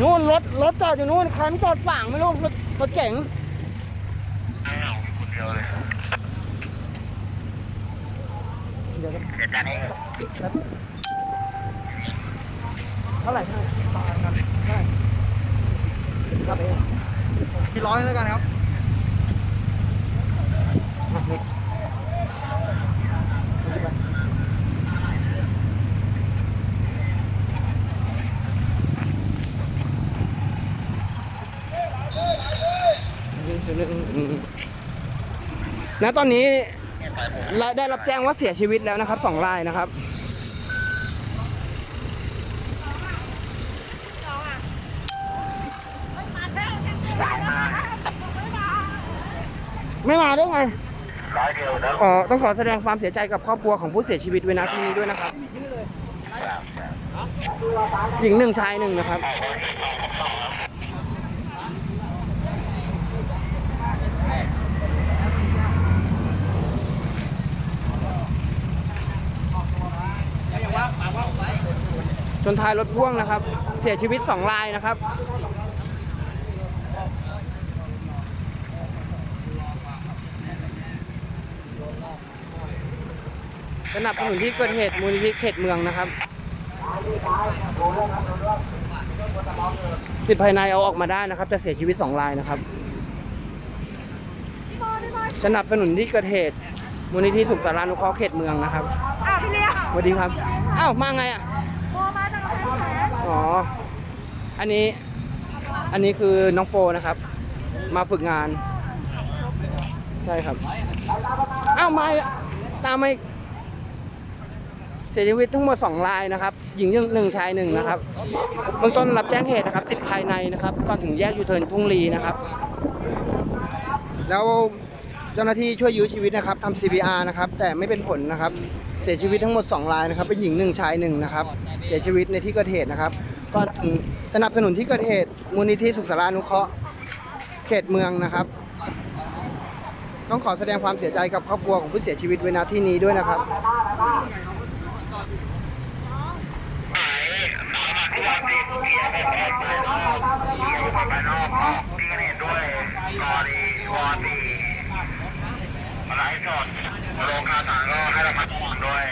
นู่นรถรถจอดอยู่นู่นคันจอดฝั่งไม่รู้รถรถเก๋งอ้าวคนเดียวเลยเดี๋ยวเสียใจเองครับเท่าไหร่เท่าไหร่เท่าไหร่ครับเองกี่ร้อยแล้วกันครับ อะนี่ ณตอนนี้เราได้รับแจ้งว่าเสียชีวิตแล้วนะครับสองรายนะครับไม่มาได้ไงร้อยเดียวนะขอต้องขอแสดงความเสียใจกับครอบครัวของผู้เสียชีวิตไว้นะที่นี้ด้วยนะครับ หญิงหนึ่งชายหนึ่งนะครับ จนท้ายรถพ่วงนะครับ เสียชีวิตสองรายนะครับ สนับสนุนที่เกิดเหตุมูลนิธิเขตเมืองนะครับ ติดภายในเอาออกมาได้นะครับแต่เสียชีวิตสองรายนะครับ สนับสนุนที่เกิดเหตุมูลนิธิสุขสารานุเคราะห์เขตเมืองนะครับ อ้าวพี่เลี้ยงสวัสดีครับ อ้าว มาไงอะ อ๋อ อันนี้ อันนี้คือน้องโฟนะครับ มาฝึกงาน ใช่ครับ อ้าวมาตามมาอีกเสียชีวิตทั้งหมดสองรายนะครับ หญิงหนึ่งชายหนึ่งนะครับ เบื้องต้นรับแจ้งเหตุนะครับ ติดภายในนะครับ ก่อนถึงแยกยูเทิร์นทุ่งลีนะครับ แล้วเจ้าหน้าที่ช่วยยื้อชีวิตนะครับทำ CPR นะครับ แต่ไม่เป็นผลนะครับ เสียชีวิตทั้งหมด 2 รายนะครับ เป็นหญิงหนึ่งชายหนึ่งนะครับ เสียชีวิตในที่เกิดเหตุนะครับ ก็ถึงสนับสนุนที่เกิดเหตุ มูลนิธิสุขสารานุเคราะห์เขตเมืองนะครับ ต้องขอแสดงความเสียใจกับครอบครัวของผู้เสียชีวิตไว้ณที่นี้ด้วยนะครับวหนักที่วันที่เกียร์ไปไปไปนอกเกียร์ไปนอกพี่ก็เห็นด้วยกอดีวอดีอะไรสดโรงการต่างก็ให้ระมัดระวังด้วย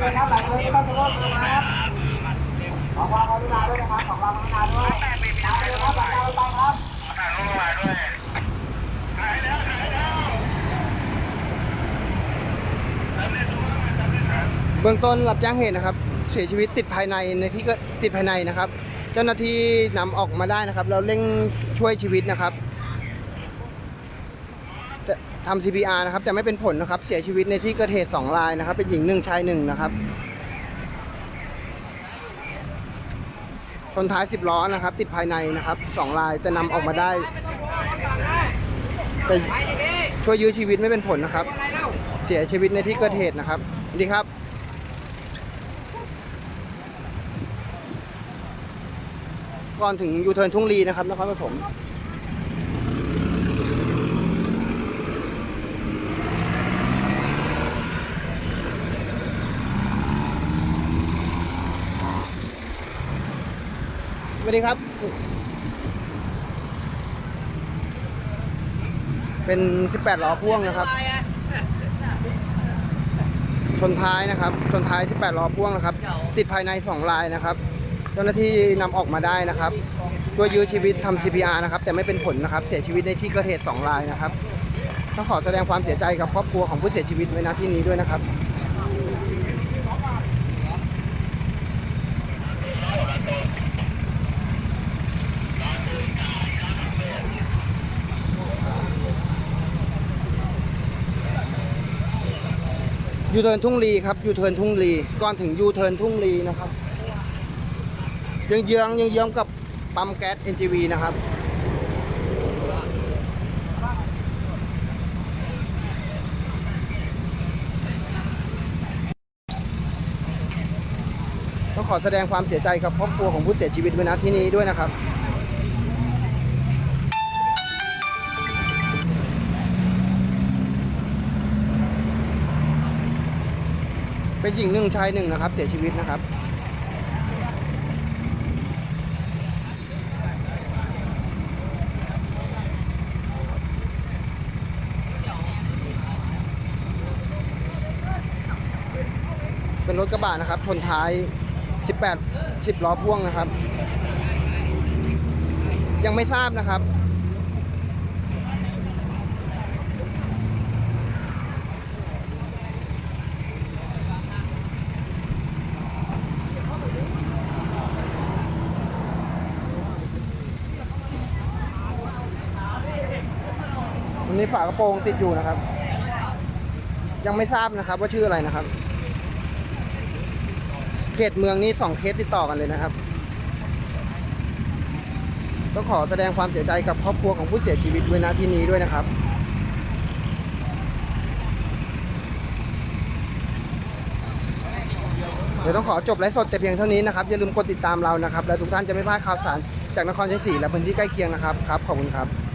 แต่ละครับหลายคนต้องรู้นะครับขอความกรุณาด้วยนะครับขอความกรุณาด้วยต่มีมีถ่ายรูปไปครับถ่ายรูปไปด้วยถ่ายแล้วถ่ายแล้วเบื้องต้นรับแจ้งเหตุนะครับ เสียชีวิตติดภายในในที่ก็ติดภายในนะครับ เจ้าหน้าที่นำออกมาได้นะครับแล้วเร่งช่วยชีวิตนะครับ ทำ CPR นะครับ แต่ไม่เป็นผลนะครับ เสียชีวิตในที่เกิดเหตุสองรายนะครับ เป็นหญิงหนึ่งชายหนึ่งนะครับชนท้ายสิบล้อนะครับ ติดภายในนะครับสองรายจะนำออกมาได้แต่ช่วยยื้อชีวิตไม่เป็นผลนะครับ เสียชีวิตในที่เกิดเหตุนะครับสวัสดีครับก่อนถึงยูเทิร์นทุ่งลีนะครับนครปฐม วัสดีครับ เป็น 18 ล้อพ่วงนะครับ ชนท้ายนะครับ ชนท้าย 18 ล้อพ่วงนะครับ ติดภายใน 2 ลายนะครับ เจ้าหน้าที่นำออกมาได้นะครับช่วยยื้อชีวิตทำ CPR นะครับ แต่ไม่เป็นผลนะครับ เสียชีวิตในที่เกิดเหตุ2รายนะครับต้องขอแสดงความเสียใจกับครอบครัวของผู้เสียชีวิตไว้ณที่นี้ด้วยนะครับ ยูเทิร์นทุ่งลีครับยูเทิร์นทุ่งลีก่อนถึงยูเทิร์นทุ่งลีนะครับเยืองเยื้องๆเยื้องกับปั๊มแก๊ส NGV นะครับต้องขอแสดงความเสียใจกับครอบครัวของผู้เสียชีวิตไว้ณที่นี้ด้วยนะครับ เป็นหญิงหนึ่งชายหนึ่งนะครับ เสียชีวิตนะครับเป็นรถกระบะนะครับ ชนท้าย 18 10 ล้อพ่วงนะครับ ยังไม่ทราบนะครับ มีฝากระโปรงติดอยู่นะครับ ยังไม่ทราบนะครับ ว่าชื่ออะไรนะครับ เขตเมืองนี้สองเคสติดต่อกันเลยนะครับต้องขอแสดงความเสียใจกับครอบครัวของผู้เสียชีวิตด้วยนะที่นี้ด้วยนะครับ เดี๋ยวต้องขอจบไลฟ์สดแต่เพียงเท่านี้นะครับ อย่าลืมกดติดตามเรานะครับ และทุกท่านจะไม่พลาดข่าวสารจากนครชัยศรีและพื้นที่ใกล้เคียงนะครับครับ ขอบคุณครับ